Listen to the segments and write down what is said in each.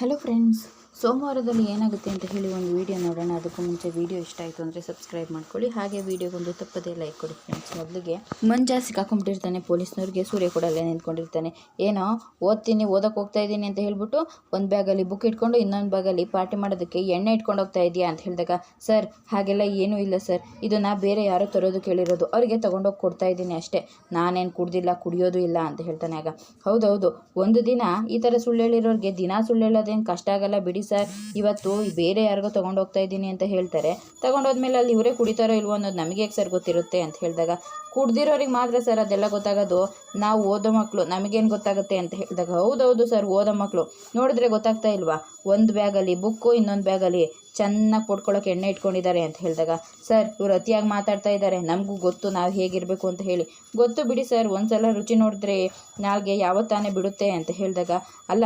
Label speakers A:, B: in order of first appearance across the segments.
A: Hello friends ಸೋಮವಾರದಲ್ಲಿ ಏನಾಗುತ್ತೆ ಅಂತ ಹೇಳಿ ಒಂದು ವಿಡಿಯೋ ನೋಡೋಣ. ಅದಕ್ಕೂ ಮುಂಚೆ ವಿಡಿಯೋ ಇಷ್ಟ ಆಯಿತು ಅಂದರೆ ಸಬ್ಸ್ಕ್ರೈಬ್ ಮಾಡ್ಕೊಳ್ಳಿ. ಹಾಗೆ ವಿಡಿಯೋಗೊಂದು ತಪ್ಪದೇ ಲೈಕ್ ಕೊಡಿ ಫ್ರೆಂಡ್ಸ್ ಮೊದಲಿಗೆ ಮಂಜ ಸಿಕ್ಕಾಕೊಂಡ್ಬಿಟ್ಟಿರ್ತಾನೆ ಪೊಲೀಸ್ನವ್ರಿಗೆ. ಸೂರ್ಯ ಕೂಡ ಅಲ್ಲೇ ನಿಂತ್ಕೊಂಡಿರ್ತಾನೆ. ಏನೋ, ಓದ್ತೀನಿ ಓದಕ್ಕೆ ಹೋಗ್ತಾ ಇದ್ದೀನಿ ಅಂತ ಹೇಳ್ಬಿಟ್ಟು ಒಂದು ಬ್ಯಾಗಲ್ಲಿ ಬುಕ್ ಇಟ್ಕೊಂಡು ಇನ್ನೊಂದು ಬ್ಯಾಗಲ್ಲಿ ಪಾರ್ಟಿ ಮಾಡೋದಕ್ಕೆ ಎಣ್ಣೆ ಇಟ್ಕೊಂಡು ಹೋಗ್ತಾ ಇದೆಯಾ ಅಂತ ಹೇಳಿದಾಗ, ಸರ್, ಹಾಗೆಲ್ಲ ಏನೂ ಇಲ್ಲ ಸರ್. ಇದನ್ನು ಬೇರೆ ಯಾರೋ ತರೋದು ಕೇಳಿರೋದು. ಅವರಿಗೆ ತೊಗೊಂಡೋಗಿ ಕೊಡ್ತಾ ಇದ್ದೀನಿ ಅಷ್ಟೇ. ನಾನೇನು ಕುಡ್ದಿಲ್ಲ, ಕುಡಿಯೋದು ಇಲ್ಲ ಅಂತ ಹೇಳ್ತಾನೆ ಆಗ. ಹೌದೌದು. ಒಂದು ದಿನ ಈ ಥರ ಸುಳ್ಳು ಹೇಳಿರೋರಿಗೆ ದಿನ ಸುಳ್ಳು ಹೇಳೋದೇನು ಕಷ್ಟ ಆಗಲ್ಲ ಬಿಡಿ. ಸರ್, ಇವತ್ತು ಬೇರೆ ಯಾರಿಗೋ ತೊಗೊಂಡು ಹೋಗ್ತಾ ಇದ್ದೀನಿ ಅಂತ ಹೇಳ್ತಾರೆ. ತೊಗೊಂಡೋದ್ಮೇಲೆ ಅಲ್ಲಿ ಇವರೇ ಕುಡಿತಾರೋ ಇಲ್ವೋ ಅನ್ನೋದು ನಮಗೆ ಹೇಗೆ ಸರ್ ಗೊತ್ತಿರುತ್ತೆ ಅಂತ ಹೇಳಿದಾಗ, ಕುಡ್ದಿರೋರಿಗೆ ಮಾತ್ರ ಸರ್ ಅದೆಲ್ಲ ಗೊತ್ತಾಗೋದು, ನಾವು ಓದೋ ಮಕ್ಕಳು ನಮಗೇನು ಗೊತ್ತಾಗುತ್ತೆ ಅಂತ ಹೇಳಿದಾಗ, ಹೌದೌದು ಸರ್ ಓದೋ ಮಕ್ಕಳು ನೋಡಿದ್ರೆ ಗೊತ್ತಾಗ್ತಾ ಇಲ್ವಾ? ಒಂದು ಬ್ಯಾಗಲ್ಲಿ ಬುಕ್ಕು, ಇನ್ನೊಂದು ಬ್ಯಾಗಲ್ಲಿ ಚೆನ್ನಾಗಿ ಕೊಡ್ಕೊಳ್ಳೋಕೆ ಎಣ್ಣೆ ಇಟ್ಕೊಂಡಿದ್ದಾರೆ ಅಂತ ಹೇಳಿದಾಗ, ಸರ್, ಇವ್ರು ಅತಿಯಾಗಿ ಮಾತಾಡ್ತಾ ಇದ್ದಾರೆ, ನಮಗೂ ಗೊತ್ತು ನಾವು ಹೇಗಿರಬೇಕು ಅಂತ ಹೇಳಿ. ಗೊತ್ತು ಬಿಡಿ ಸರ್, ಒಂದ್ಸಲ ರುಚಿ ನೋಡಿದ್ರೆ ನಾಲ್ಗೆ ಯಾವತ್ತಾನೆ ಬಿಡುತ್ತೆ? ಅಂತ ಹೇಳಿದಾಗ, ಅಲ್ಲ,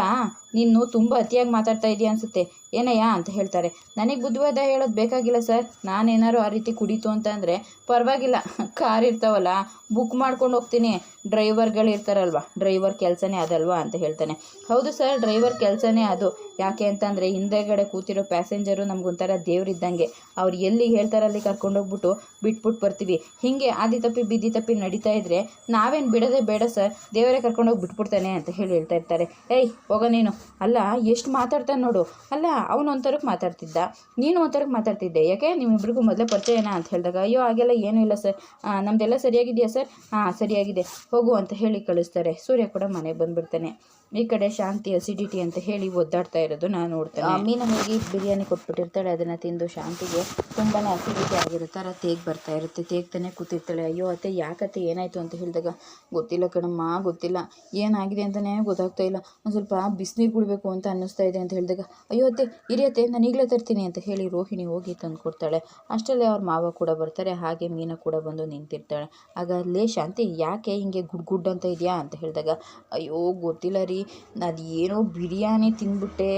A: ನೀನು ತುಂಬ ಅತಿಯಾಗಿ ಮಾತಾಡ್ತಾ ಇದೆಯಾ ಅನಿಸುತ್ತೆ. ಏನಯ್ಯ ಅಂತ ಹೇಳ್ತಾರೆ. ನನಗೆ ಬುದ್ಧಿವಾದ ಹೇಳೋದು ಬೇಕಾಗಿಲ್ಲ ಸರ್. ನಾನೇನಾದ್ರು ಆ ರೀತಿ ಕುಡಿತು ಅಂತಂದರೆ ಪರವಾಗಿಲ್ಲ. ಕಾರ್ ಇರ್ತಾವಲ್ಲ ಬುಕ್ ಮಾಡ್ಕೊಂಡು ಹೋಗ್ತೀನಿ. ಡ್ರೈವರ್ಗಳು ಇರ್ತಾರಲ್ವ? ಡ್ರೈವರ್ ಕೆಲಸನೇ ಅದಲ್ವಾ ಅಂತ ಹೇಳ್ತಾನೆ. ಹೌದು ಸರ್, ಡ್ರೈವರ್ ಕೆಲಸನೇ ಅದು. ಯಾಕೆ ಅಂತಂದರೆ ಹಿಂದೆಗಡೆ ಕೂತಿರೋ ಪ್ಯಾಸೆಂಜರು ನಮಗೊಂಥರ ದೇವರಿದ್ದಂಗೆ ಅವ್ರು ಎಲ್ಲಿಗೆ ಹೇಳ್ತಾರೆ ಅಲ್ಲಿ ಕರ್ಕೊಂಡೋಗ್ಬಿಟ್ಟು ಬಿಟ್ಬಿಟ್ಟು ಬರ್ತೀವಿ. ಹೀಗೆ ಆದಿ ತಪ್ಪಿ ಬಿದ್ದಿ ತಪ್ಪಿ ನಡೀತಾ ಇದ್ರೆ ನಾವೇನು ಬಿಡದೆ ಬೇಡ ಸರ್. ದೇವರೇ ಕರ್ಕೊಂಡೋಗಿ ಬಿಟ್ಬಿಡ್ತಾನೆ ಅಂತ ಹೇಳಿ ಹೇಳ್ತಾ ಇರ್ತಾರೆ. ಏಯ್, ಹೋಗ ನೀನು. ಅಲ್ಲ, ಎಷ್ಟು ಮಾತಾಡ್ತಾನೆ ನೋಡು. ಅಲ್ಲ ಅವನು ಒಂಥರಕ್ಕೆ ಮಾತಾಡ್ತಿದ್ದ. ನೀನು ಒಂಥರಕ್ಕೆ ಮಾತಾಡ್ತಿದ್ದೆ. ಯಾಕೆ? ನಿಮ್ಮಿಬ್ಬರಿಗೂ ಮೊದಲೇ ಪರಿಚಯನಾ ಅಂತ ಹೇಳಿದಾಗ, ಅಯ್ಯೋ, ಹಾಗೆಲ್ಲ ಏನೂ ಇಲ್ಲ ಸರ್. ನಮ್ಮದೆಲ್ಲ ಸರಿಯಾಗಿದೆಯಾ ಸರ್? ಹಾಂ, ಸರಿಯಾಗಿದೆ. ಹೋಗು ಅಂತ ಹೇಳಿ ಕಳಿಸ್ತಾರೆ. ಸೂರ್ಯ ಕೂಡ ಮನೆಗೆ ಬಂದ್ಬಿಡ್ತಾನೆ. ಈ ಕಡೆ ಶಾಂತಿ ಅಸಿಡಿಟಿ ಅಂತ ಹೇಳಿ ಒದ್ದಾಡ್ತಾ ಇರೋದು ನಾನು ನೋಡ್ತೇನೆ. ಮೀನ ಹೋಗಿ ಬಿರಿಯಾನಿ ಕೊಟ್ಬಿಟ್ಟಿರ್ತಾಳೆ. ಅದನ್ನು ತಿಂದು ಶಾಂತಿಗೆ ತುಂಬಾ ಅಸಿಡಿಟಿ ಆಗಿರುತ್ತೆ? ಆ ತೇಗ್ ಬರ್ತಾ ಇರುತ್ತೆ. ತೇಗ್ತಾನೆ ಕೂತಿರ್ತಾಳೆ. ಅಯ್ಯೋ, ಅತ್ತೆ, ಯಾಕತ್ತೆ? ಏನಾಯಿತು? ಅಂತ ಹೇಳಿದಾಗ, ಗೊತ್ತಿಲ್ಲ ಕಣಮ್ಮ, ಗೊತ್ತಿಲ್ಲ. ಏನಾಗಿದೆ ಅಂತಲೇ ಗೊತ್ತಾಗ್ತಾ ಇಲ್ಲ. ಒಂದು ಸ್ವಲ್ಪ ಬಿಸಿನೀರು ಕುಡಬೇಕು ಅಂತ ಅನ್ನಿಸ್ತಾ ಇದೆ ಅಂತ ಹೇಳಿದಾಗ, ಅಯ್ಯೋ, ಅತ್ತೆ ಇರಿಯತ್ತೆ ನಾನು ಈಗಲೇ ತರ್ತೀನಿ ಅಂತ ಹೇಳಿ ರೋಹಿಣಿ ಹೋಗಿ ತಂದು ಕೊಡ್ತಾಳೆ. ಅಷ್ಟರಲ್ಲೇ ಅವ್ರ ಮಾವ ಕೂಡ ಬರ್ತಾರೆ. ಹಾಗೆ ಮೀನ ಕೂಡ ಬಂದು ನಿಂತಿರ್ತಾಳೆ. ಆಗ ಲೇ ಶಾಂತಿ, ಯಾಕೆ ಹಿಂಗೆ ಗುಡ್ ಗುಡ್ ಅಂತ ಇದೆಯಾ ಅಂತ ಹೇಳಿದಾಗ, ಅಯ್ಯೋ, ಗೊತ್ತಿಲ್ಲ ರೀ. ನಾನು ಏನೋ ಬಿರಿಯಾನಿ ತಿಂದ್ಬಿಟ್ಟೆ.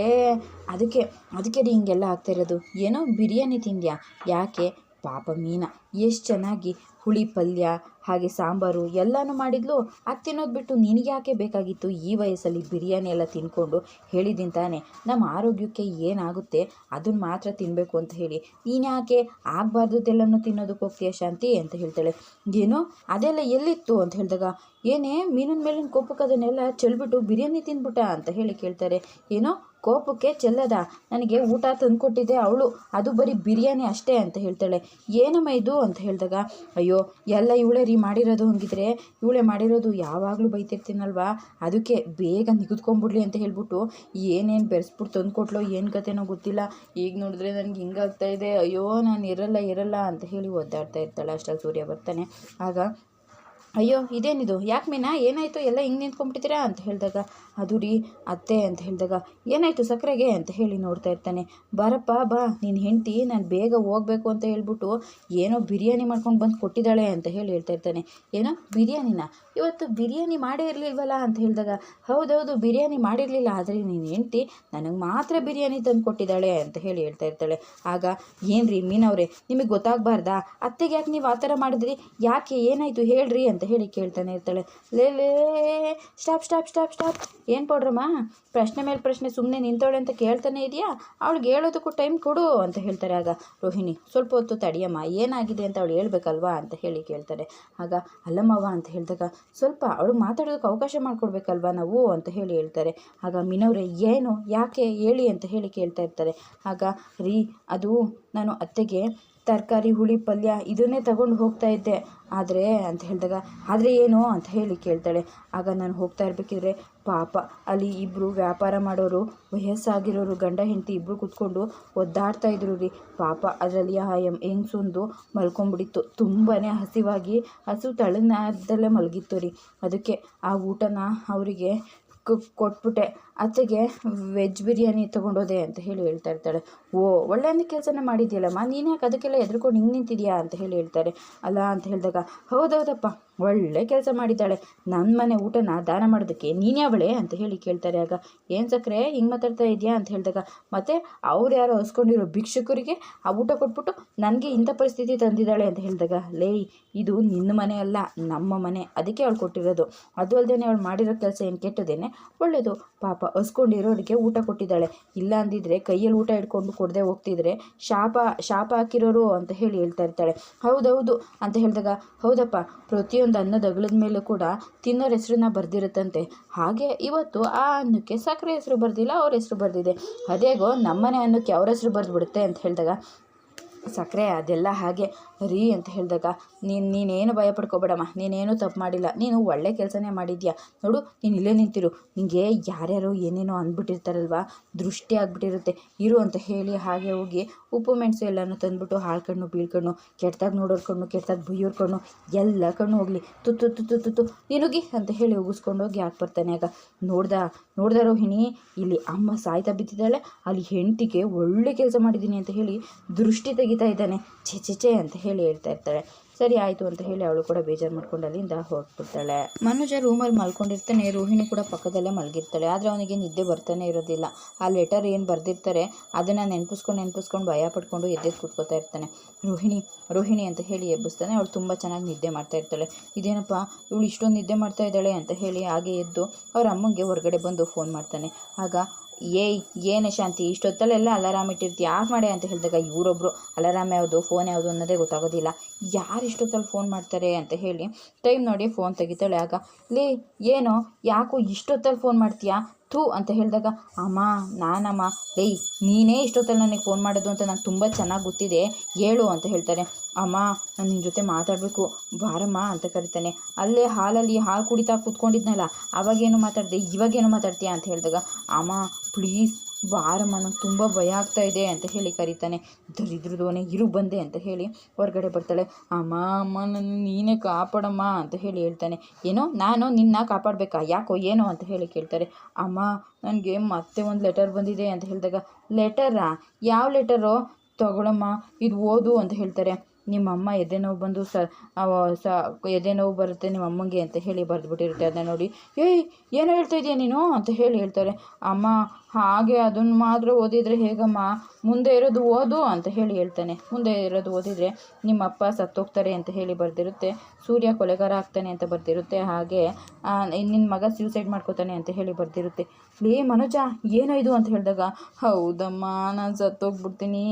A: ಅದಕ್ಕೆ ಅದಕ್ಕೆ ರೀ ಹಿಂಗೆಲ್ಲ ಆಗ್ತಾ ಇರೋದು. ಏನೋ ಬಿರಿಯಾನಿ ತಿಂದ್ಯಾ? ಯಾಕೆ? ಪಾಪ ಮೀನಾ. ಎಷ್ಟು ಚೆನ್ನಾಗಿ ಹುಳಿ, ಪಲ್ಯ ಹಾಗೆ ಸಾಂಬಾರು ಎಲ್ಲನೂ ಮಾಡಿದ್ಲು. ಅದು ತಿನ್ನೋದು ಬಿಟ್ಟು ನಿನಗೆ ಯಾಕೆ ಬೇಕಾಗಿತ್ತು? ಈ ವಯಸ್ಸಲ್ಲಿ ಬಿರಿಯಾನಿ ಎಲ್ಲ ತಿನ್ಕೊಂಡು ಹೇಳಿದ್ದೀನಿ ತಾನೆ. ನಮ್ಮ ಆರೋಗ್ಯಕ್ಕೆ ಏನಾಗುತ್ತೆ? ಅದನ್ನು ಮಾತ್ರ ತಿನ್ನಬೇಕು ಅಂತ ಹೇಳಿ. ನೀನು ಯಾಕೆ ಆಗಬಾರ್ದದ್ದೆಲ್ಲನೂ ತಿನ್ನೋದಕ್ಕೆ ಹೋಗ್ತೀಯ ಶಾಂತಿ ಅಂತ ಹೇಳ್ತಾಳೆ. ಏನೋ? ಅದೆಲ್ಲ ಎಲ್ಲಿತ್ತು ಅಂತ ಹೇಳಿದಾಗ, ಏನೇ ಮೀನಿನ ಮೇಲಿನ ಕೋಪಕ್ಕೆ ಅದನ್ನೆಲ್ಲ ಚೆಲ್ಬಿಟ್ಟು ಬಿರಿಯಾನಿ ತಿಂದ್ಬಿಟ್ಟ ಅಂತ ಹೇಳಿ ಕೇಳ್ತಾರೆ. ಏನೋ? ಕೋಪಕ್ಕೆ ಚೆಲ್ಲದ. ನನಗೆ ಊಟ ತಂದುಕೊಟ್ಟಿದ್ದೆ ಅವಳು. ಅದು ಬರೀ ಬಿರಿಯಾನಿ ಅಷ್ಟೇ ಅಂತ ಹೇಳ್ತಾಳೆ. ಏನಮ್ಮ ಇದು ಅಂತ ಹೇಳಿದಾಗ, ಅಯ್ಯೋ, ಎಲ್ಲ ಇವಳೆ ರೀ ಮಾಡಿರೋದು ಹಂಗಿದ್ರೆ ಇವಳೇ ಮಾಡಿರೋದು ಯಾವಾಗಲೂ ಬೈತಿರ್ತೀನಲ್ವಾ? ಅದಕ್ಕೆ ಬೇಗ ನಿಗದ್ಕೊಂಬಿಡ್ಲಿ ಅಂತ ಹೇಳ್ಬಿಟ್ಟು ಏನೇನು ಬೆರೆಸ್ಬಿಟ್ಟು ತಂದುಕೊಟ್ಲೋ ಏನು ಕತೆನೋ ಗೊತ್ತಿಲ್ಲ. ಈಗ ನೋಡಿದ್ರೆ ನನಗೆ ಹಿಂಗಾಗ್ತಾ ಇದೆ. ಅಯ್ಯೋ, ನಾನು ಇರಲ್ಲ ಇರಲ್ಲ ಅಂತ ಹೇಳಿ ಒದ್ದಾಡ್ತಾ ಇರ್ತಾಳೆ ಅಷ್ಟರಲ್ಲಿ ಸೂರ್ಯ ಬರ್ತಾನೆ. ಆಗ, ಅಯ್ಯೋ, ಇದೇನಿದು? ಯಾಕೆ ಮೀನಾ? ಏನಾಯಿತು? ಎಲ್ಲ ಹಿಂಗೆ ನಿಂತ್ಕೊಂಡ್ಬಿಟ್ಟಿದ್ದೀರಾ? ಅಂತ ಹೇಳಿದಾಗ ಅದು ರೀ ಅತ್ತೆ ಅಂತ ಹೇಳಿದಾಗ ಏನಾಯಿತು ಸಕ್ಕರೆಗೆ ಅಂತ ಹೇಳಿ ನೋಡ್ತಾ ಇರ್ತಾನೆ ಬಾರಪ್ಪ ಬಾ ನಿನ್ನ ಹೆಂಡ್ತಿ ನಾನು ಬೇಗ ಹೋಗಬೇಕು ಅಂತ ಹೇಳ್ಬಿಟ್ಟು ಏನೋ ಬಿರಿಯಾನಿ ಮಾಡ್ಕೊಂಡು ಬಂದು ಕೊಟ್ಟಿದ್ದಾಳೆ ಅಂತ ಹೇಳಿ ಹೇಳ್ತಾ ಇರ್ತಾನೆ ಏನೋ ಬಿರಿಯಾನಿನ ಇವತ್ತು ಬಿರಿಯಾನಿ ಮಾಡೇ ಇರಲಿಲ್ವಲ್ಲ ಅಂತ ಹೇಳಿದಾಗ ಹೌದೌದು ಬಿರಿಯಾನಿ ಮಾಡಿರಲಿಲ್ಲ ಆದರೆ ನೀನು ಹೆಂಡ್ತಿ ನನಗೆ ಮಾತ್ರ ಬಿರಿಯಾನಿ ತಂದು ಕೊಟ್ಟಿದ್ದಾಳೆ ಅಂತ ಹೇಳಿ ಹೇಳ್ತಾ ಇರ್ತಾಳೆ ಆಗ ಏನು ರೀ ಮೀನವ್ರೆ ನಿಮಗೆ ಗೊತ್ತಾಗಬಾರ್ದಾ ಅತ್ತೆಗೆ ಯಾಕೆ ನೀವು ಆ ಥರ ಮಾಡಿದ್ರಿ ಯಾಕೆ ಏನಾಯಿತು ಹೇಳ್ರಿ ಅಂತ ಹೇಳಿ ಕೇಳ್ತಾನೆ ಇರ್ತಾಳೆ ಲೇ ಲೇ ಸ್ಟಾಪ್ ಸ್ಟಾಪ್ ಸ್ಟಾಪ್ ಸ್ಟಾಪ್ ಏನು ಪೌಡ್ರಮ್ಮ? ಪ್ರಶ್ನೆ ಮೇಲೆ ಪ್ರಶ್ನೆ ಸುಮ್ಮನೆ ನಿಂತವಳೆ ಅಂತ ಕೇಳ್ತಾನೆ ಇದೆಯಾ? ಅವಳಿಗೆ ಹೇಳೋದಕ್ಕೂ ಟೈಮ್ ಕೊಡು ಅಂತ ಹೇಳ್ತಾರೆ. ಆಗ ರೋಹಿಣಿ, ಸ್ವಲ್ಪ ಹೊತ್ತು ತಡಿಯಮ್ಮ, ಏನಾಗಿದೆ ಅಂತ ಅವಳು ಹೇಳಬೇಕಲ್ವಾ ಅಂತ ಹೇಳಿ ಕೇಳ್ತಾರೆ ಆಗ ಅಲ್ಲಮ್ಮವ್ವ ಅಂತ ಹೇಳಿದಾಗ, ಸ್ವಲ್ಪ ಅವಳು ಮಾತಾಡೋದಕ್ಕೆ ಅವಕಾಶ ಮಾಡಿಕೊಡ್ಬೇಕಲ್ವಾ ನಾವು ಅಂತ ಹೇಳಿ ಹೇಳ್ತಾರೆ. ಆಗ ಮಿನವ್ರೆ, ಏನು, ಯಾಕೆ ಹೇಳಿ ಅಂತ ಹೇಳಿ ಕೇಳ್ತಾ ಇರ್ತಾರೆ. ಆಗ ರೀ, ಅದು ನಾನು ಅತ್ತೆಗೆ ತರಕಾರಿ, ಹುಳಿ, ಪಲ್ಯ ಇದನ್ನೇ ತಗೊಂಡು ಹೋಗ್ತಾ ಇದ್ದೆ. ಆದರೆ ಅಂತ ಹೇಳಿದಾಗ, ಆದರೆ ಏನು? ಅಂತ ಹೇಳಿ ಕೇಳ್ತಾಳೆ. ಆಗ ನಾನು ಹೋಗ್ತಾ ಇರಬೇಕಿದ್ರೆ ಪಾಪ, ಅಲ್ಲಿ ಇಬ್ಬರು ವ್ಯಾಪಾರ ಮಾಡೋರು, ವಯಸ್ಸಾಗಿರೋರು, ಗಂಡ, ಹೆಂಡತಿ ಇಬ್ಬರು ಕೂತ್ಕೊಂಡು ಒದ್ದಾಡ್ತಾ ಇದ್ರು ರೀ. ಪಾಪ, ಅದರಲ್ಲಿ ಆ ಎಂ ಹೆಂಗ್ಸೊಂದು ಮಲ್ಕೊಂಡ್ಬಿಟ್ಟಿತ್ತು ತುಂಬಾ ಹಸಿವಾಗಿ ಹಸು ತಳನಾದಲ್ಲೇ ಮಲಗಿತ್ತು ರೀ. ಅದಕ್ಕೆ ಆ ಊಟನ ಅವರಿಗೆ ಕೊಟ್ಬಿಟ್ಟೆ. ಅತ್ತೆಗೆ ವೆಜ್ ಬಿರಿಯಾನಿ ತೊಗೊಂಡೋದೆ ಅಂತ ಹೇಳಿ ಹೇಳ್ತಾ ಇರ್ತಾಳೆ. ಓ ಒಳ್ಳೆಯ ಕೆಲಸನ ಮಾಡಿದ್ಯಲ್ಲಮ್ಮ, ನೀನು ಯಾಕೆ ಅದಕ್ಕೆಲ್ಲ ಎದ್ರುಕೊಂಡು ಹಿಂಗೆ ನಿಂತಿದ್ಯಾ ಅಂತ ಹೇಳಿ ಹೇಳ್ತಾರೆ. ಅಲ್ಲ ಅಂತ ಹೇಳಿದಾಗ, ಹೌದೌದಪ್ಪ, ಒಳ್ಳೆ ಕೆಲಸ ಮಾಡಿದ್ದಾಳೆ. ನನ್ನ ಮನೆ ಊಟನ ದಾನ ಮಾಡೋದಕ್ಕೆ ನೀನ್ಯಾವಳೆ ಅಂತ ಹೇಳಿ ಕೇಳ್ತಾರೆ ಆಗ. ಏನು ಸಕ್ಕರೆ ಹಿಂಗೆ ಮಾತಾಡ್ತಾ ಇದೆಯಾ ಅಂತ ಹೇಳಿದಾಗ, ಮತ್ತು ಅವ್ರು ಯಾರೋ ಹೊಸ್ಕೊಂಡಿರೋ ಭಿಕ್ಷುಕರಿಗೆ ಆ ಊಟ ಕೊಟ್ಬಿಟ್ಟು ನನಗೆ ಇಂಥ ಪರಿಸ್ಥಿತಿ ತಂದಿದ್ದಾಳೆ ಅಂತ ಹೇಳಿದಾಗ, ಲೇ, ಇದು ನಿನ್ನ ಮನೆ ಅಲ್ಲ, ನಮ್ಮ ಮನೆ, ಅದಕ್ಕೆ ಅವಳು ಕೊಟ್ಟಿರೋದು. ಅದು ಅಲ್ಲದೆ ಅವಳು ಮಾಡಿರೋ ಕೆಲಸ ಏನು ಕೆಟ್ಟದೇನೆ? ಒಳ್ಳೆಯದು ಪಾಪ ಹಸ್ಕೊಂಡಿರೋರಿಗೆ ಊಟ ಕೊಟ್ಟಿದ್ದಾಳೆ. ಇಲ್ಲ ಅಂದಿದ್ರೆ ಕೈಯಲ್ಲಿ ಊಟ ಇಟ್ಕೊಂಡು ಕೊಡದೆ ಹೋಗ್ತಿದ್ರೆ ಶಾಪ ಶಾಪ ಹಾಕಿರೋರು ಅಂತ ಹೇಳಿ ಹೇಳ್ತಾ ಇರ್ತಾಳೆ. ಹೌದೌದು ಅಂತ ಹೇಳಿದಾಗ, ಹೌದಪ್ಪ, ಪ್ರತಿಯೊಂದು ಅನ್ನದ ಅಗಲದ ಮೇಲೂ ಕೂಡ ತಿನ್ನೋರ ಹೆಸರನ್ನ ಬರ್ದಿರುತ್ತಂತೆ. ಹಾಗೆ ಇವತ್ತು ಆ ಅನ್ನಕ್ಕೆ ಸಕ್ಕರೆ ಹೆಸರು ಬರ್ದಿಲ್ಲ, ಅವ್ರ ಹೆಸರು ಬರ್ದಿದೆ. ಅದೇಗೋ ನಮ್ಮನೆ ಅನ್ನಕ್ಕೆ ಅವ್ರ ಹೆಸರು ಬರೆದ್ಬಿಡುತ್ತೆ ಅಂತ ಹೇಳಿದಾಗ ಸಕ್ಕರೆ ಅದೆಲ್ಲ ಹಾಗೆ, ರೀ ಅಂತ ಹೇಳಿದಾಗ, ನೀನು, ನೀನೇನು ಭಯ ಪಡ್ಕೋಬೇಡಮ್ಮ ನೀನೇನು ತಪ್ಪು ಮಾಡಿಲ್ಲ, ನೀನು ಒಳ್ಳೆ ಕೆಲಸನೇ ಮಾಡಿದ್ಯಾ, ನೋಡು, ನೀನು ಇಲ್ಲೇ ನಿಂತಿರು ನಿನಗೆ ಯಾರ್ಯಾರು ಏನೇನೋ ಅಂದ್ಬಿಟ್ಟಿರ್ತಾರಲ್ವ, ದೃಷ್ಟಿ ಆಗ್ಬಿಟ್ಟಿರುತ್ತೆ, ಇರು ಅಂತ ಹೇಳಿ ಹಾಗೆ ಹೋಗಿ ಉಪ್ಪು, ಮೆಣಸು ಎಲ್ಲನೂ ತಂದ್ಬಿಟ್ಟು ಹಾಳ್ಕಣ್ಣು ಬೀಳ್ಕಣ್ಣು ಕೆಟ್ಟದಾಗ ನೋಡೋರ್ ಕಣ್ಣು ಕೆಟ್ಟದಾಗ ಕಣ್ಣು, ಎಲ್ಲ ಕಣ್ಣು ಹೋಗಲಿ ತುತ್ತು ತುತ್ತು ತುತ್ತು ನೀನುಗಿ ಅಂತ ಹೇಳಿ ಉಗಿಸ್ಕೊಂಡು ಹೋಗಿ ಯಾಕೆ ಬರ್ತಾನೆ ಆಗ, ನೋಡ್ದ ನೋಡ್ದ ರೋಹಿಣಿ, ಇಲ್ಲಿ ಅಮ್ಮ ಸಾಯ್ತಾ ಬಿದ್ದಿದ್ದಾಳೆ, ಅಲ್ಲಿ ಹೆಂಡತಿಗೆ ಒಳ್ಳೆ ಕೆಲಸ ಮಾಡಿದ್ದೀನಿ ಅಂತ ಹೇಳಿ ದೃಷ್ಟಿ ತೆಗಿತಾ ಇದ್ದಾನೆ. ಛೆ ಛೆ ಅಂತ ಹೇಳಿ ಹೇಳ್ತಾ ಇರ್ತಾಳೆ. ಸರಿ ಆಯಿತು ಅಂತ ಹೇಳಿ ಅವಳು ಕೂಡ ಬೇಜಾರು ಮಾಡ್ಕೊಂಡು ಅಲ್ಲಿಂದ ಹೊರಟ್ಬಿಡ್ತಾಳೆ. ಮನುಜ ರೂಮಲ್ಲಿ ಮಲ್ಕೊಂಡಿರ್ತಾನೆ. ರೋಹಿಣಿ ಕೂಡ ಪಕ್ಕದಲ್ಲೇ ಮಲಗಿರ್ತಾಳೆ. ಆದರೆ ಅವನಿಗೆ ನಿದ್ದೆ ಬರ್ತಾನೆ ಇರೋದಿಲ್ಲ. ಆ ಲೆಟರ್ ಏನು ಬರೆದಿರ್ತಾರೆ, ಅದನ್ನು ನೆನಪಿಸ್ಕೊಂಡು ನೆನಪಿಸ್ಕೊಂಡು ಭಯ ಪಡ್ಕೊಂಡು ಎದ್ದೆದ್ದು ಕೂತ್ಕೋತಾ ಇರ್ತಾನೆ. ರೋಹಿಣಿ ರೋಹಿಣಿ ಅಂತ ಹೇಳಿ ಎಬ್ಬಿಸ್ತಾನೆ. ಅವಳು ತುಂಬ ಚೆನ್ನಾಗಿ ನಿದ್ದೆ ಮಾಡ್ತಾ ಇರ್ತಾಳೆ. ಇದೇನಪ್ಪ, ಇವಳು ಇಷ್ಟೊಂದು ನಿದ್ದೆ ಮಾಡ್ತಾ ಇದ್ದಾಳೆ ಅಂತ ಹೇಳಿ ಹಾಗೆ ಎದ್ದು ಅವ್ರ ಅಮ್ಮಂಗೆ ಹೊರಗಡೆ ಬಂದು ಫೋನ್ ಮಾಡ್ತಾನೆ. ಆಗ ಏಯ್, ಏನೇ ಶಾಂತಿ ಇಷ್ಟೊತ್ತಲ್ಲೆಲ್ಲ ಅಲಾರಾಮ್ ಇಟ್ಟಿರ್ತೀಯ? ಯಾಕೆ ಮಾಡಿ ಅಂತ ಹೇಳಿದಾಗ ಇವರೊಬ್ಬರು ಅಲಾರಾಮ್ ಯಾವುದು, ಫೋನ್ ಯಾವುದು ಅನ್ನೋದೇ ಗೊತ್ತಾಗೋದಿಲ್ಲ. ಯಾರು ಇಷ್ಟೊತ್ತಲ್ಲಿ ಫೋನ್ ಮಾಡ್ತಾರೆ ಅಂತ ಹೇಳಿ, ಟೈಮ್ ನೋಡಿ ಫೋನ್ ತೆಗಿತಾಳೆ ಆಗ, ಲೇ, ಏನೋ, ಯಾಕೋ ಇಷ್ಟೊತ್ತಲ್ಲಿ ಫೋನ್ ಮಾಡ್ತೀಯಾ? ಥೂ ಅಂತ ಹೇಳಿದಾಗ, ಅಮ್ಮ, ನಾನಮ್ಮ, ಏಯ್, ನೀನೇ ಇಷ್ಟೊತ್ತಲ್ಲಿ ನನಗೆ ಫೋನ್ ಮಾಡೋದು ಅಂತ ನಂಗೆ ತುಂಬ ಚೆನ್ನಾಗಿ ಗೊತ್ತಿದೆ, ಹೇಳು ಅಂತ ಹೇಳ್ತಾರೆ. ಅಮ್ಮ, ನಾನು ನಿನ್ನ ಜೊತೆ ಮಾತಾಡಬೇಕು, ಬಾರಮ್ಮ ಅಂತ ಕರಿತಾನೆ. ಅಲ್ಲೇ ಹಾಲಲ್ಲಿ ಹಾಲು ಕುಡಿತಾ ಕೂತ್ಕೊಂಡಿದ್ನಲ್ಲ, ಅವಾಗೇನು ಮಾತಾಡಿದೆ, ಇವಾಗೇನು ಮಾತಾಡ್ತೀಯಾ ಅಂತ ಹೇಳಿದಾಗ, ಅಮ್ಮ ಪ್ಲೀಸ್ ಬಾರಮ್ಮ ನಂಗೆ ತುಂಬ ಭಯ ಆಗ್ತಾ ಇದೆ ಅಂತ ಹೇಳಿ ಕರೀತಾನೆ. ದರಿದ್ರದೋನೆ ಇರು ಬಂದೆ ಅಂತ ಹೇಳಿ ಹೊರಗಡೆ ಬರ್ತಾಳೆ. ಅಮ್ಮ ಅಮ್ಮ, ನನ್ನ ನೀನೇ ಕಾಪಾಡಮ್ಮ ಅಂತ ಹೇಳಿ ಹೇಳ್ತಾನೆ. ಏನೋ, ನಾನು ನಿನ್ನ ಕಾಪಾಡಬೇಕಾ? ಯಾಕೋ, ಏನೋ ಅಂತ ಹೇಳಿ ಕೇಳ್ತಾರೆ. ಅಮ್ಮ, ನನಗೆ ಮತ್ತೆ ಒಂದು ಲೆಟರ್ ಬಂದಿದೆ ಅಂತ ಹೇಳಿದಾಗ ಲೆಟರಾ ಯಾವ ಲೆಟರು ತಗೊಳಮ್ಮ, ಇದು ಓದು ಅಂತ ಹೇಳ್ತಾರೆ. ನಿಮ್ಮ ಅಮ್ಮ ಎದೆ ನೋವು ಬಂದು ಸ ಸ, ಎದೆ ನೋವು ಬರುತ್ತೆ ನಿಮ್ಮ ಅಮ್ಮಂಗೆ ಅಂತ ಹೇಳಿ ಬರೆದ್ಬಿಟ್ಟಿರುತ್ತೆ. ಅದನ್ನ ನೋಡಿ, ಏಯ್, ಏನೋ ಹೇಳ್ತಾ ಇದೆಯಾ ನೀನು? ಅಂತ ಹೇಳಿ ಹೇಳ್ತಾರೆ. ಅಮ್ಮ ಹಾಗೆ ಅದನ್ನು ಮಾತ್ರ ಓದಿದರೆ ಹೇಗಮ್ಮ? ಮುಂದೆ ಇರೋದು ಓದು ಅಂತ ಹೇಳಿ ಹೇಳ್ತಾನೆ. ಮುಂದೆ ಇರೋದು ಓದಿದರೆ ನಿಮ್ಮ ಅಪ್ಪ ಸತ್ತೋಗ್ತಾರೆ ಅಂತ ಹೇಳಿ ಬರೆದಿರುತ್ತೆ. ಸೂರ್ಯ ಕೊಲೆಗಾರ ಆಗ್ತಾನೆ ಅಂತ ಬರ್ದಿರುತ್ತೆ. ಹಾಗೆ ನಿನ್ನ ಮಗ ಸ್ಯೂಸೈಡ್ ಮಾಡ್ಕೋತಾನೆ ಅಂತ ಹೇಳಿ ಬರ್ದಿರುತ್ತೆ. ಲೇ ಮನೋಜ, ಏನೋ ಇದು ಅಂತ ಹೇಳಿದಾಗ, ಹೌದಮ್ಮ, ನಾನು ಸತ್ತೋಗ್ಬಿಡ್ತೀನಿ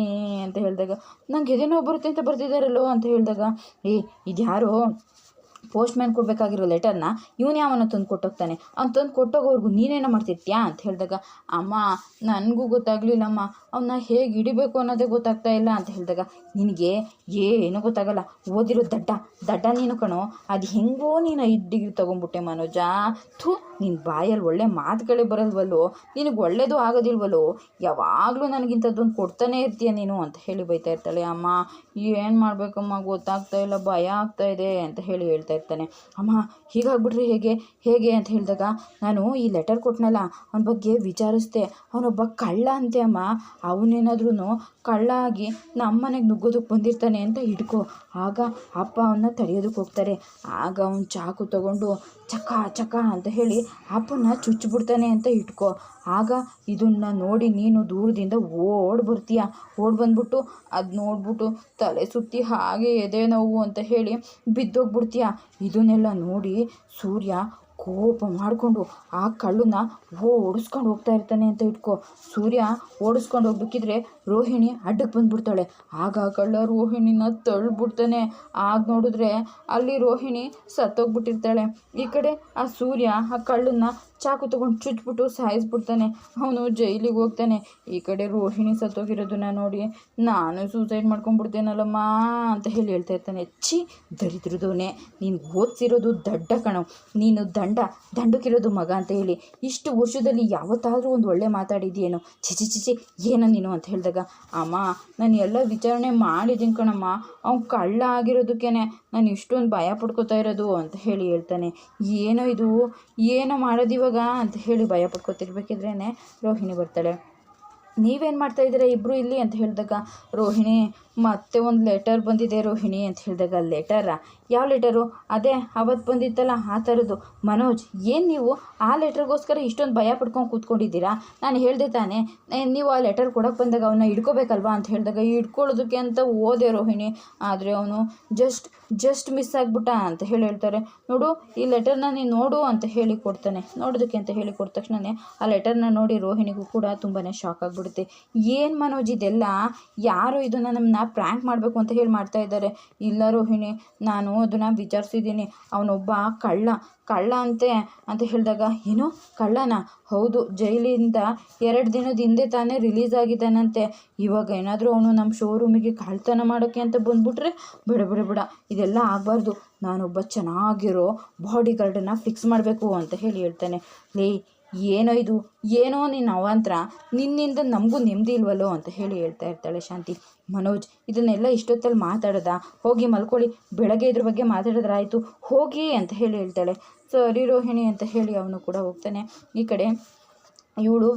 A: ಅಂತ ಹೇಳಿದಾಗ, ನಂಗೆ ಎದೇನೋ ಬರುತ್ತೆ ಅಂತ ಬರ್ತಿದ್ದಾರಲ್ಲೋ ಅಂತ ಹೇಳಿದಾಗ, ಏ, ಇದ್ಯಾರೋ? ಪೋಸ್ಟ್ ಮ್ಯಾನ್ ಕೊಡಬೇಕಾಗಿರೋ ಲೆಟರ್ನ ಇವನು ಯಾವನ ತಂದು ಕೊಟ್ಟೋಗ್ತಾನೆ. ಅವ್ನು ತಂದು ಕೊಟ್ಟೋಗೋರ್ಗು ನೀನೇನೋ ಮಾಡ್ತಿರ್ತೀಯಾ ಅಂತ ಹೇಳಿದಾಗ, ಅಮ್ಮ, ನನಗೂ ಗೊತ್ತಾಗಲಿಲ್ಲಮ್ಮ. ಅವನ್ನ ಹೇಗೆ ಹಿಡಿಬೇಕು ಅನ್ನೋದೇ ಗೊತ್ತಾಗ್ತಾ ಇಲ್ಲ ಅಂತ ಹೇಳಿದಾಗ, ನಿನಗೆ ಏನೂ ಗೊತ್ತಾಗಲ್ಲ. ಓದಿರೋ ದಡ್ಡ ದಡ್ಡ ನೀನು ಕಣೋ. ಅದು ಹೆಂಗೋ ನೀನು ಐದು ಡಿಗ್ರಿ ತೊಗೊಂಬಿಟ್ಟೆ ಮನೋಜ. ಥೂ ನಿನ್ನ ಬಾಯಲ್ಲಿ ಒಳ್ಳೆ ಮಾತುಗಳೇ ಬರಲ್ವಲ್ಲೋ. ನಿನಗೆ ಒಳ್ಳೇದು ಆಗೋದಿಲ್ವಲ್ಲೋ. ಯಾವಾಗಲೂ ನನಗಿಂಥದ್ದೊಂದು ಕೊಡ್ತಾನೆ ಇರ್ತೀಯ ನೀನು ಅಂತ ಹೇಳಿ ಬೈತಾ ಇರ್ತಾಳೆ ಅಮ್ಮ. ಏನು ಮಾಡಬೇಕಮ್ಮ? ಗೊತ್ತಾಗ್ತಾ ಇಲ್ಲ. ಭಯ ಆಗ್ತಾ ಇದೆ ಅಂತ ಹೇಳಿ ಹೇಳ್ತಾ ಇರ್ತಾನೆ. ಅಮ್ಮ, ಹೀಗಾಗ್ಬಿಟ್ರೆ ಹೇಗೆ? ಹೇಗೆ ಅಂತ ಹೇಳಿದಾಗ, ನಾನು ಈ ಲೆಟರ್ ಕೊಟ್ಟನಲ್ಲ ಅವನ ಬಗ್ಗೆ ವಿಚಾರಿಸ್ದೆ. ಅವನೊಬ್ಬ ಕಳ್ಳ ಅಂತೆ ಅಮ್ಮ. ಅವನೇನಾದ್ರೂ ಕಳ್ಳ ಆಗಿ ನಮ್ಮ ಮನೆಗೆ ನುಗ್ಗೋದಕ್ಕೆ ಬಂದಿರ್ತಾನೆ ಅಂತ ಹಿಡ್ಕೊ. ಆಗ ಅಪ್ಪ ಅವನ್ನ ತಡೆಯೋದಕ್ಕೆ ಹೋಗ್ತಾರೆ. ಆಗ ಅವನು ಚಾಕು ತಗೊಂಡು ಚಕ ಚಕ ಅಂತ ಹೇಳಿ ಅಪ್ಪನ ಚುಚ್ಚಿಬಿಡ್ತಾನೆ ಅಂತ ಇಟ್ಕೋ ಆಗ ಇದನ್ನ ನೋಡಿ ನೀನು ದೂರದಿಂದ ಓಡಿ ಬರ್ತೀಯ ಓಡ್ ಬಂದ್ಬಿಟ್ಟು ಅದು ನೋಡ್ಬಿಟ್ಟು ತಲೆ ಸುತ್ತಿ ಹಾಗೆ ಎದೆ ನೋವು ಅಂತ ಹೇಳಿ ಬಿದ್ದೋಗ್ಬಿಡ್ತೀಯ? ಇದನ್ನೆಲ್ಲ ನೋಡಿ ಸೂರ್ಯ ಕೋಪ ಮಾಡಿಕೊಂಡು ಆ ಕಳ್ಳನ್ನ ಓಡಿಸ್ಕೊಂಡು ಹೋಗ್ತಾ ಇರ್ತಾನೆ ಅಂತ ಇಟ್ಕೋ. ಸೂರ್ಯ ಓಡಿಸ್ಕೊಂಡು ಹೋಗ್ಬೇಕಿದ್ರೆ ರೋಹಿಣಿ ಅಡ್ಡಕ್ಕೆ ಬಂದ್ಬಿಡ್ತಾಳೆ. ಆಗ ಕಳ್ಳ ರೋಹಿಣಿನ ತಳ್ಳಿಬಿಡ್ತಾನೆ ಆಗ ನೋಡಿದ್ರೆ ಅಲ್ಲಿ ರೋಹಿಣಿ ಸತ್ತೋಗ್ಬಿಟ್ಟಿರ್ತಾಳೆ. ಈ ಕಡೆ ಆ ಸೂರ್ಯ ಆ ಕಳ್ಳನ್ನ ಚಾಕು ತಗೊಂಡು ಚುಚ್ಬಿಟ್ಟು ಸಾಯಿಸ್ಬಿಡ್ತಾನೆ. ಅವನು ಜೈಲಿಗೆ ಹೋಗ್ತಾನೆ. ಈ ಕಡೆ ರೋಹಿಣಿ ಸತ್ತೋಗಿರೋದನ್ನ ನೋಡಿ ನಾನು ಸೂಸೈಡ್ ಮಾಡ್ಕೊಂಡ್ಬಿಡ್ತೇನಲ್ಲಮ್ಮ ಅಂತ ಹೇಳಿ ಹೇಳ್ತಾ ಇರ್ತಾನೆ. ಛೀ ದರಿದ್ರದವನೇ ನೀನು ಓದಿಸಿರೋದು ದಡ್ಡ ಕಣ. ನೀನು ದಂಡ, ದಂಡಕ್ಕಿರೋದು ಮಗ ಅಂತ ಹೇಳಿ. ಇಷ್ಟು ವರ್ಷದಲ್ಲಿ ಯಾವತ್ತಾದರೂ ಒಂದು ಒಳ್ಳೆ ಮಾತಾಡಿದ್ಯೇನು. ಚಿಚಿ ಚಿಚಿ ಏನೋ ನೀನು ಅಂತ ಹೇಳಿದಾಗ, ಅಮ್ಮ, ನಾನು ಎಲ್ಲ ವಿಚಾರಣೆ ಮಾಡಿದ್ದೀನಿ ಕಣಮ್ಮ. ಅವ್ನು ಕಳ್ಳ ಆಗಿರೋದಕ್ಕೇನೆ. ನಾನು ಇಷ್ಟೊಂದು ಭಯ ಪಡ್ಕೋತಾ ಇರೋದು ಅಂತ ಹೇಳಿ ಹೇಳ್ತಾನೆ. ಏನೋ ಇದು? ಏನೋ ಅಂತ ಹೇಳಿ ಭಯ ಪಡ್ಕೋತಿರ್ಬೇಕಿದ್ರೇ ರೋಹಿಣಿ ಬರ್ತಾಳೆ. ನೀವೇನು ಮಾಡ್ತಾ ಇದ್ದೀರಾ ಇಬ್ಬರು ಇಲ್ಲಿ ಅಂತ ಹೇಳಿದಾಗ, ರೋಹಿಣಿ, ಮತ್ತೆ ಒಂದು ಲೆಟರ್ ಬಂದಿದೆ ರೋಹಿಣಿ ಅಂತ ಹೇಳಿದಾಗ ಲೆಟರಾ ಯಾವ ಲೆಟರು ಅದೇ ಅವತ್ತು ಬಂದಿತ್ತಲ್ಲ, ಆ ಥರದ್ದು ಮನೋಜ್, ಏನು ನೀವು ಆ ಲೆಟರ್ಗೋಸ್ಕರ ಇಷ್ಟೊಂದು ಭಯ ಪಡ್ಕೊಂಡು ಕೂತ್ಕೊಂಡಿದ್ದೀರಾ? ನಾನು ಹೇಳಿದೆ ತಾನೆ ನೀವು ಆ ಲೆಟರ್ ಕೊಡೋಕೆ ಬಂದಾಗ ಅವನ್ನ ಹಿಡ್ಕೋಬೇಕಲ್ವಾ? ಅಂತ ಹೇಳಿದಾಗ, ಹಿಡ್ಕೊಳ್ಳೋದಕ್ಕೆ ಅಂತ ಓದೆ ರೋಹಿಣಿ, ಆದರೆ ಅವನು ಜಸ್ಟ್ ಜಸ್ಟ್ ಮಿಸ್ ಆಗ್ಬಿಟ್ಟ ಅಂತ ಹೇಳಿ ಹೇಳ್ತಾರೆ. ನೋಡು, ಈ ಲೆಟರ್ನ ನೀನು ನೋಡು ಅಂತ ಹೇಳಿ ಕೊಡ್ತಾನೆ. ನೋಡೋದಕ್ಕೆ ಅಂತ ಹೇಳಿ ಕೊಟ್ಟ ತಕ್ಷಣನೇ ಆ ಲೆಟರ್ನ ನೋಡಿ ರೋಹಿಣಿಗೂ ಕೂಡ ತುಂಬಾ ಶಾಕ್ ಆಗಿಬಿಡುತ್ತೆ ಏನು ಮನೋಜ್ ಇದೆಲ್ಲ? ಯಾರು ಇದನ್ನು ನಮ್ಮನ್ನ ಪ್ರ್ಯಾಂಕ್ ಮಾಡಬೇಕು ಅಂತ ಹೇಳಿ ಮಾಡ್ತಾ ಇದ್ದಾರೆ? ಇಲ್ಲ ರೋಹಿಣಿ, ನಾನು ಅದನ್ನು ವಿಚಾರಿಸಿದ್ದೀನಿ. ಅವನೊಬ್ಬ ಕಳ್ಳ. ಕಳ್ಳ ಅಂತೆ ಅಂತ ಹೇಳಿದಾಗ, ಏನು ಕಳ್ಳನ? ಹೌದು, ಜೈಲಿಂದ ಎರಡು ದಿನದ ಹಿಂದೆ ತಾನೇ ರಿಲೀಸ್ ಆಗಿದ್ದಾನಂತೆ. ಇವಾಗ ಏನಾದರೂ ಅವನು ನಮ್ಮ ಶೋರೂಮಿಗೆ ಕಳ್ತನ ಮಾಡೋಕ್ಕೆ ಅಂತ ಬಂದುಬಿಟ್ರೆ ಬಿಡ ಬಿಡ ಬಿಡ. ಇದೆಲ್ಲ ಆಗಬಾರ್ದು. ನಾನೊಬ್ಬ ಚೆನ್ನಾಗಿರೋ ಬಾಡಿ ಗಾರ್ಡನ್ನು ಫಿಕ್ಸ್ ಮಾಡಬೇಕು ಅಂತ ಹೇಳಿ ಹೇಳ್ತಾನೆ. ಲೇ ಏನೋ ಇದು, ಏನೋ ನಿನ್ನ ಅವಾಂತರ, ನಿನ್ನಿಂದ ನಮಗೂ ನೆಮ್ಮದಿ ಇಲ್ವಲ್ಲೋ ಅಂತ ಹೇಳಿ ಹೇಳ್ತಾ ಇರ್ತಾಳೆ ಶಾಂತಿ. ಮನೋಜ್, ಇದನ್ನೆಲ್ಲ ಇಷ್ಟೊತ್ತಲ್ಲಿ ಮಾತಾಡದ? ಹೋಗಿ ಮಲ್ಕೊಳ್ಳಿ, ಬೆಳಗ್ಗೆ ಇದ್ರ ಬಗ್ಗೆ ಮಾತಾಡಿದ್ರಾಯಿತು ಹೋಗಿ ಅಂತ ಹೇಳಿ ಹೇಳ್ತಾಳೆ. ಸರಿ ರೋಹಿಣಿ ಅಂತ ಹೇಳಿ ಅವನು ಕೂಡ ಹೋಗ್ತಾನೆ. ಈ ಕಡೆ ಇವಳು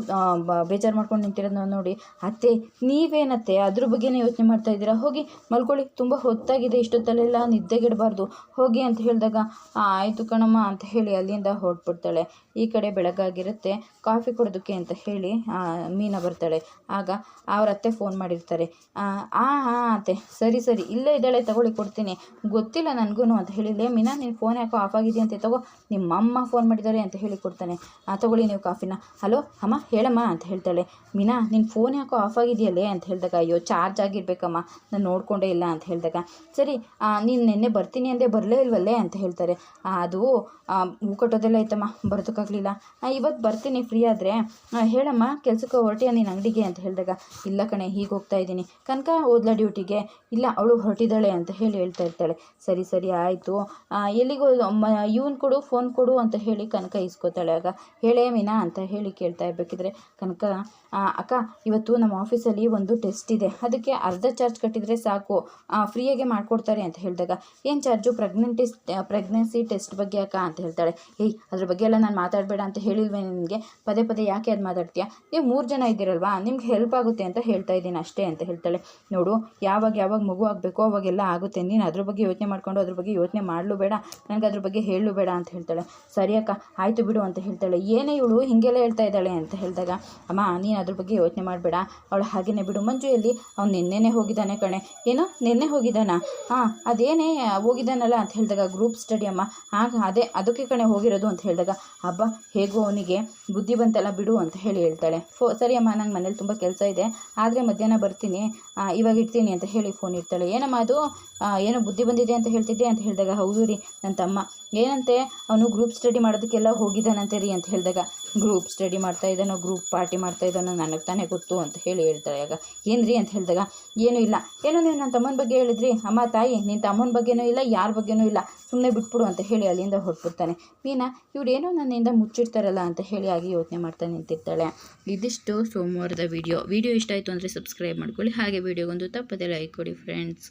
A: ಬೇಜಾರು ಮಾಡ್ಕೊಂಡು ನಿಂತಿರೋದನ್ನ ನೋಡಿ, ಅತ್ತೆ, ನೀವೇನತ್ತೆ? ಅದ್ರ ಬಗ್ಗೆನೇ ಯೋಚನೆ ಮಾಡ್ತಾ ಇದ್ದೀರಾ? ಹೋಗಿ ಮಲ್ಕೊಳ್ಳಿ, ತುಂಬ ಹೊತ್ತಾಗಿದೆ, ಇಷ್ಟೊತ್ತಲ್ಲೆಲ್ಲ ನಿದ್ದೆಗೆಡಬಾರ್ದು. ಹೋಗಿ ಅಂತ ಹೇಳಿದಾಗ ಆಯಿತು ಕಣಮ್ಮ ಅಂತ ಹೇಳಿ ಅಲ್ಲಿಂದ ಹೊರಟ್ಬಿಡ್ತಾಳೆ. ಈ ಕಡೆ ಬೆಳಗಾಗಿರುತ್ತೆ. ಕಾಫಿ ಕೊಡೋದಕ್ಕೆ ಅಂತ ಹೇಳಿ ಮೀನ ಬರ್ತಾಳೆ. ಆಗ ಅವ್ರ ಅತ್ತೆ ಫೋನ್ ಮಾಡಿರ್ತಾರೆ. ಆ ಹಾಂ ಅತ್ತೆ, ಸರಿ ಸರಿ, ಇಲ್ಲೇ ಇದ್ದಾಳೆ, ತಗೊಳ್ಳಿ, ಕೊಡ್ತೀನಿ. ಗೊತ್ತಿಲ್ಲ ನನಗೂ ಅಂತ ಹೇಳಿ, ಲೇ, ಮೀನಾ, ನೀನು ಫೋನ್ ಯಾಕೋ ಆಫ್ ಅಂತ ತಗೋ, ನಿಮ್ಮಮ್ಮ ಫೋನ್ ಮಾಡಿದ್ದಾರೆ ಅಂತ ಹೇಳಿ ಕೊಡ್ತಾನೆ. ತಗೊಳ್ಳಿ ನೀವು ಕಾಫಿನ. ಹಲೋ ಅಮ್ಮ, ಹೇಳಮ್ಮ ಅಂತ ಹೇಳ್ತಾಳೆ. ಮೀನಾ ನಿನ್ನ ಫೋನ್ ಯಾಕೋ ಆಫ್ ಆಗಿದೆಯಲ್ಲೇ ಅಂತ ಹೇಳಿದಾಗ, ಅಯ್ಯೋ ಚಾರ್ಜ್ ಆಗಿರ್ಬೇಕಮ್ಮ, ನಾನು ನೋಡಿಕೊಂಡೇ ಇಲ್ಲ ಅಂತ ಹೇಳಿದಾಗ. ಸರಿ ನೀನು ನಿನ್ನೆ ಬರ್ತೀನಿ ಅಂದೆ ಬರಲೇ ಇಲ್ವಲ್ಲೇ ಅಂತ ಹೇಳ್ತಾರೆ. ಅದು ಹೂ ಕಟ್ಟೋದೆಲ್ಲ ಆಯ್ತಮ್ಮ, ಬರೋದಕ್ಕಾಗಲಿಲ್ಲ. ಇವತ್ತು ಬರ್ತೀನಿ ಫ್ರೀ ಆದರೆ. ಹೇಳಮ್ಮ, ಕೆಲಸಕ್ಕೆ ಹೊರಟಿಯ ನೀನು ಅಂಗಡಿಗೆ ಅಂತ ಹೇಳಿದಾಗ. ಇಲ್ಲ ಕಣೆ, ಹೀಗೆ ಹೋಗ್ತಾ ಇದ್ದೀನಿ. ಕನಕ ಓದ್ಲಾ ಡ್ಯೂಟಿಗೆ? ಇಲ್ಲ, ಅವಳು ಹೊರಟಿದ್ದಾಳೆ ಅಂತ ಹೇಳಿ ಹೇಳ್ತಾ ಇರ್ತಾಳೆ. ಸರಿ ಸರಿ, ಆಯಿತು. ಎಲ್ಲಿಗೋ ಇವನ್ ಕೊಡು ಫೋನ್ ಕೊಡು ಅಂತ ಹೇಳಿ ಕನಕ ಇಸ್ಕೋತಾಳೆ ಆಗ, ಹೇಳೇ ಮೀನಾ ಅಂತ ಹೇಳಿ ಕೇಳ್ತಾ ಇರಬೇಕಿದ್ರೆ, ಕನಕ ಅಕ್ಕ, ಇವತ್ತು ನಮ್ಮ ಆಫೀಸಲ್ಲಿ ಒಂದು ಟೆಸ್ಟ್ ಇದೆ. ಅದಕ್ಕೆ ಅರ್ಧ ಚಾರ್ಜ್ ಕಟ್ಟಿದರೆ ಸಾಕು. ಫ್ರೀಯಾಗೆ ಮಾಡಿಕೊಡ್ತಾರೆ ಅಂತ ಹೇಳಿದಾಗ, ಏನು ಚಾರ್ಜು ಪ್ರೆಗ್ನೆಂಟಿಸ್ ಪ್ರೆಗ್ನೆನ್ಸಿ ಟೆಸ್ಟ್ ಬಗ್ಗೆ ಅಕ್ಕ ಅಂತ ಹೇಳ್ತಾಳೆ. ಏಯ್, ಅದ್ರ ಬಗ್ಗೆ ಎಲ್ಲ ನಾನು ಮಾತಾಡಬೇಡ ಅಂತ ಹೇಳಿಲ್ವೇ ನಿನಗೆ? ಪದೇ ಪದೇ ಯಾಕೆ ಅದು ಮಾತಾಡ್ತೀಯಾ? ನೀವು ಮೂರು ಜನ ಇದ್ದೀರಲ್ವಾ? ನಿಮ್ಗೆ ಹೆಲ್ಪ್ ಆಗುತ್ತೆ ಅಂತ ಹೇಳ್ತಾ ಇದ್ದೀನಿ ಅಷ್ಟೇ ಅಂತ ಹೇಳ್ತಾಳೆ. ನೋಡು, ಯಾವಾಗ ಯಾವಾಗ ಮಗು ಆಗಬೇಕು ಅವಾಗೆಲ್ಲ ಆಗುತ್ತೆ. ನೀನು ಅದ್ರ ಬಗ್ಗೆ ಯೋಚನೆ ಮಾಡಿಕೊಂಡು ಅದ್ರ ಬಗ್ಗೆ ಯೋಚನೆ ಮಾಡಲು ಬೇಡ ನನಗೆ ಅದ್ರ ಬಗ್ಗೆ ಹೇಳಲು ಬೇಡ ಅಂತ ಹೇಳ್ತಾಳೆ. ಸರಿ ಅಕ್ಕ, ಆಯಿತು ಬಿಡು ಅಂತ ಹೇಳ್ತಾಳೆ. ಏನೇ ಇವಳು ಹೀಗೆಲ್ಲ ಹೇಳ್ತಾ ಇದ್ದಾಳೆ. ಅಂತ ಹೇಳಿದಾಗ, ಅಮ್ಮ, ನೀನು ಅದ್ರ ಬಗ್ಗೆ ಯೋಚನೆ ಮಾಡಬೇಡ. ಅವಳು ಹಾಗೇನೆ ಬಿಡು. ಮಂಜು ಎಲ್ಲಿ ಅವ್ನು ನಿನ್ನೆನೇ ಹೋಗಿದ್ದಾನೆ ಕಣೆ. ಏನೋ? ನಿನ್ನೆ ಹೋಗಿದ್ದಾನ? ಹಾಂ, ಅದೇನೇ ಹೋಗಿದ್ದಾನಲ್ಲ ಅಂತ ಹೇಳಿದಾಗ, ಗ್ರೂಪ್ ಸ್ಟಡಿ ಅಮ್ಮ. ಆಗ ಅದೇ, ಅದಕ್ಕೆ ಕಣೆ ಹೋಗಿರೋದು ಅಂತ ಹೇಳಿದಾಗ ಹಬ್ಬ ಹೇಗೋ ಅವನಿಗೆ ಬುದ್ಧಿ ಬಂತಲ್ಲ ಬಿಡು ಅಂತ ಹೇಳಿ ಹೇಳ್ತಾಳೆ. ಫೋ, ಸರಿ ಅಮ್ಮ, ನಂಗೆ ಮನೇಲಿ ತುಂಬ ಕೆಲಸ ಇದೆ. ಆದರೆ ಮಧ್ಯಾಹ್ನ ಬರ್ತೀನಿ. ಇವಾಗ ಇಡ್ತೀನಿ ಅಂತ ಹೇಳಿ ಫೋನ್ ಇಡ್ತಾಳೆ. ಏನಮ್ಮ ಅದು? ಏನೋ ಬುದ್ಧಿ ಬಂದಿದೆ ಅಂತ ಹೇಳ್ತಿದ್ದೆ ಅಂತ ಹೇಳಿದಾಗ, ಹೌದು ರೀ ನನ್ನ ತಮ್ಮ ಏನಂತೆ? ಅವನು ಗ್ರೂಪ್ ಸ್ಟಡಿ ಮಾಡೋದಕ್ಕೆಲ್ಲ ಹೋಗಿದ್ದಾನಂತೆ ರೀ ಅಂತ ಹೇಳಿದಾಗ ಗ್ರೂಪ್ ಸ್ಟಡಿ ಮಾಡ್ತಾ ಇದ್ದಾನೋ ಗ್ರೂಪ್ ಪಾರ್ಟಿ ಮಾಡ್ತಾ ಇದ್ದಾನೋ ನನಗೆ ತಾನೇ ಗೊತ್ತು ಅಂತ ಹೇಳಿ ಹೇಳ್ತಾಳೆ ಆಗ ಏನು ರೀ ಅಂತ ಹೇಳಿದಾಗ, ಏನೂ ಇಲ್ಲ. ಏನೋ ನೀವು ನನ್ನ ತಮ್ಮನ ಬಗ್ಗೆ ಹೇಳಿದ್ರಿ. ಅಮ್ಮ, ತಾಯಿ ನಿನ್ನ ತಮ್ಮನ ಬಗ್ಗೆನೂ ಇಲ್ಲ, ಯಾರ ಬಗ್ಗೆನೂ ಇಲ್ಲ. ಸುಮ್ಮನೆ ಬಿಟ್ಬಿಡು ಅಂತ ಹೇಳಿ ಅಲ್ಲಿಂದ ಹೊರಟ್ಬಿಡ್ತಾನೆ. ಮೀನಾ ಇವ್ರೇನೋ ನನ್ನಿಂದ ಮುಚ್ಚಿಡ್ತಾರಲ್ಲ ಅಂತ ಹೇಳಿ ಆಗಿ ಯೋಚನೆ ಮಾಡ್ತಾ ನಿಂತಿರ್ತಾಳೆ. ಇದಿಷ್ಟು ಸೋಮವಾರದ ವಿಡಿಯೋ ವಿಡಿಯೋ ಇಷ್ಟ ಆಯಿತು ಅಂದರೆ ಸಬ್ಸ್ಕ್ರೈಬ್ ಮಾಡ್ಕೊಳ್ಳಿ. ಹಾಗೆ ವಿಡಿಯೋಗೊಂದು ತಪ್ಪದೆ ಲೈಕ್ ಕೊಡಿ ಫ್ರೆಂಡ್ಸ್